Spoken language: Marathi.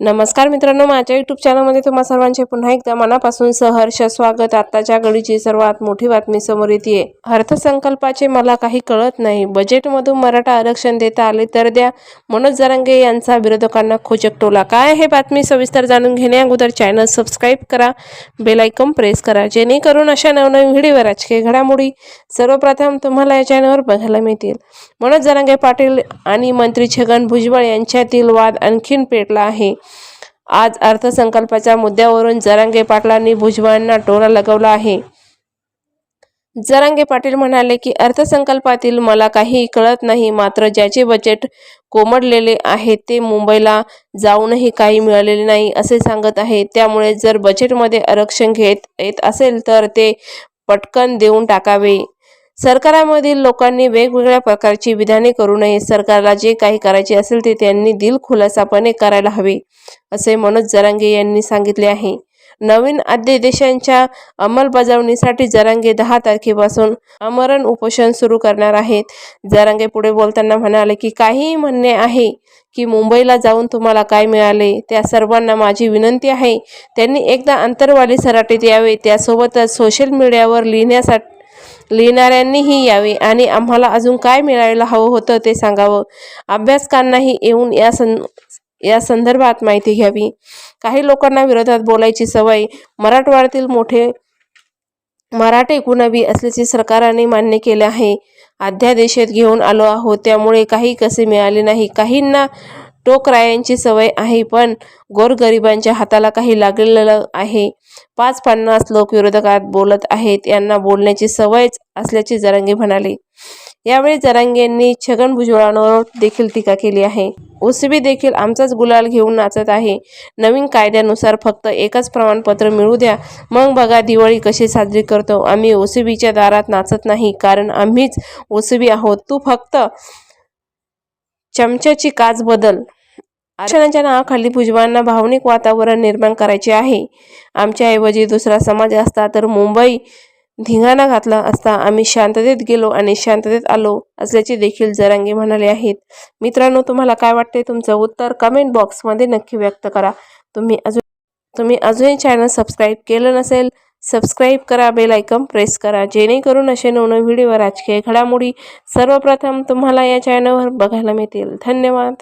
नमस्कार मित्रांनो माझ्या युट्यूब चॅनलमध्ये तुम्हा सर्वांचे पुन्हा एकदा मनापासून सहर्ष स्वागत. आताच्या घडीची सर्वात मोठी बातमी समोर येते अर्थसंकल्पाचे मला काही कळत नाही. बजेटमधून मराठा आरक्षण देता आले तर द्या. मनोज जरांगे यांचा विरोधकांना खोचक टोला. काय हे बातमी? सविस्तर जाणून घेण्या अगोदर चॅनल सबस्क्राईब करा. बेलायकन प्रेस करा. जेणेकरून अशा नवनवीन व्हिडिओ राजकीय घडामोडी सर्वप्रथम तुम्हाला या चॅनलवर बघायला मिळतील. मनोज जरांगे पाटील आणि मंत्री छगन भुजबळ यांच्यातील वाद आणखीन पेटला आहे. आज अर्थसंकल्पाच्या मुद्द्यावरून जरांगे पाटलांनी भुजबळांना टोला लगावला आहे. जरांगे पाटील म्हणाले की अर्थसंकल्पातील मला काही कळत नाही मात्र ज्याचे बजेट कोमडलेले आहे ते मुंबईला जाऊनही काही मिळालेले नाही असे सांगत आहे. त्यामुळे जर बजेटमध्ये आरक्षण घेत येत असेल तर ते पटकन देऊन टाकावे. सरकारामधील लोकांनी वेगवेगळ्या प्रकारची विधाने करू नये. सरकारला जे काही करायचे असेल ते त्यांनी दिलखुलासापणे करायला हवे असे मनोज जरांगे यांनी सांगितले आहे. नवीन अध्यादेशांच्या अंमलबजावणीसाठी जरांगे दहा तारखेपासून आमरण उपोषण सुरू करणार आहेत. जरांगे पुढे बोलताना म्हणाले की काहीही म्हणणे आहे की मुंबईला जाऊन तुम्हाला काय मिळाले त्या सर्वांना माझी विनंती आहे. त्यांनी एकदा अंतरवाली सराटीत यावे. त्यासोबतच सोशल मीडियावर लिहिण्यासाठी लिहिणाऱ्यांनीही यावे आणि आम्हाला अजून काय मिळायला हवं होतं ते सांगावं. अभ्यासकांनाही येऊन या सं या संदर्भात माहिती घ्यावी. काही लोकांना विरोधात बोलायची सवय. मराठवाड्यातील मोठे मराठे कुणबी असल्याचे सरकारने मान्य केले आहे. अध्यादेशात घेऊन आलो आहोत. त्यामुळे काही कसे मिळाले नाही. काहींना टोकरायांची सवय आहे पण गोरगरिबांच्या हाताला काही लागलेलं आहे. पाच पन्नास लोक विरोधकात बोलत आहेत यांना बोलण्याची सवयच असल्याचे जरांगे म्हणाले. यावेळी जरांगेंनी छगन भुजबळांवर देखील टीका केली आहे. ओसीबी देखील आमचाच गुलाल घेऊन नाचत आहे. नवीन कायद्यानुसार फक्त एकच प्रमाणपत्र मिळू द्या. मग बघा दिवाळी कशी साजरी करतो. आम्ही ओसीबीच्या दारात नाचत नाही कारण आम्हीच ओसीबी आहोत. तू फक्त चमच्याची काच बदल. आरक्षणाच्या नावाखाली भुजबळांना भावनिक वातावरण निर्माण करायचे आहे. आमच्याऐवजी दुसरा समाज असता तर मुंबई धिंगाणा घातला असता आम्ही शांततेत गेलो आणि शांततेत आलो असल्याचे देखील जरांगे म्हणाले आहेत. मित्रांनो तुम्हाला काय वाटते तुमचं उत्तर कमेंट बॉक्समध्ये नक्की व्यक्त करा. तुम्ही अजून तुम्ही अजूनही चॅनल सबस्क्राईब केलं नसेल सबस्क्राईब करा बेल आयकॉन प्रेस करा जेणेकरून असे नवनवीन व्हिडिओ राजकीय घडामोडी सर्वप्रथम तुम्हाला या चॅनलवर बघायला मिळतील. धन्यवाद.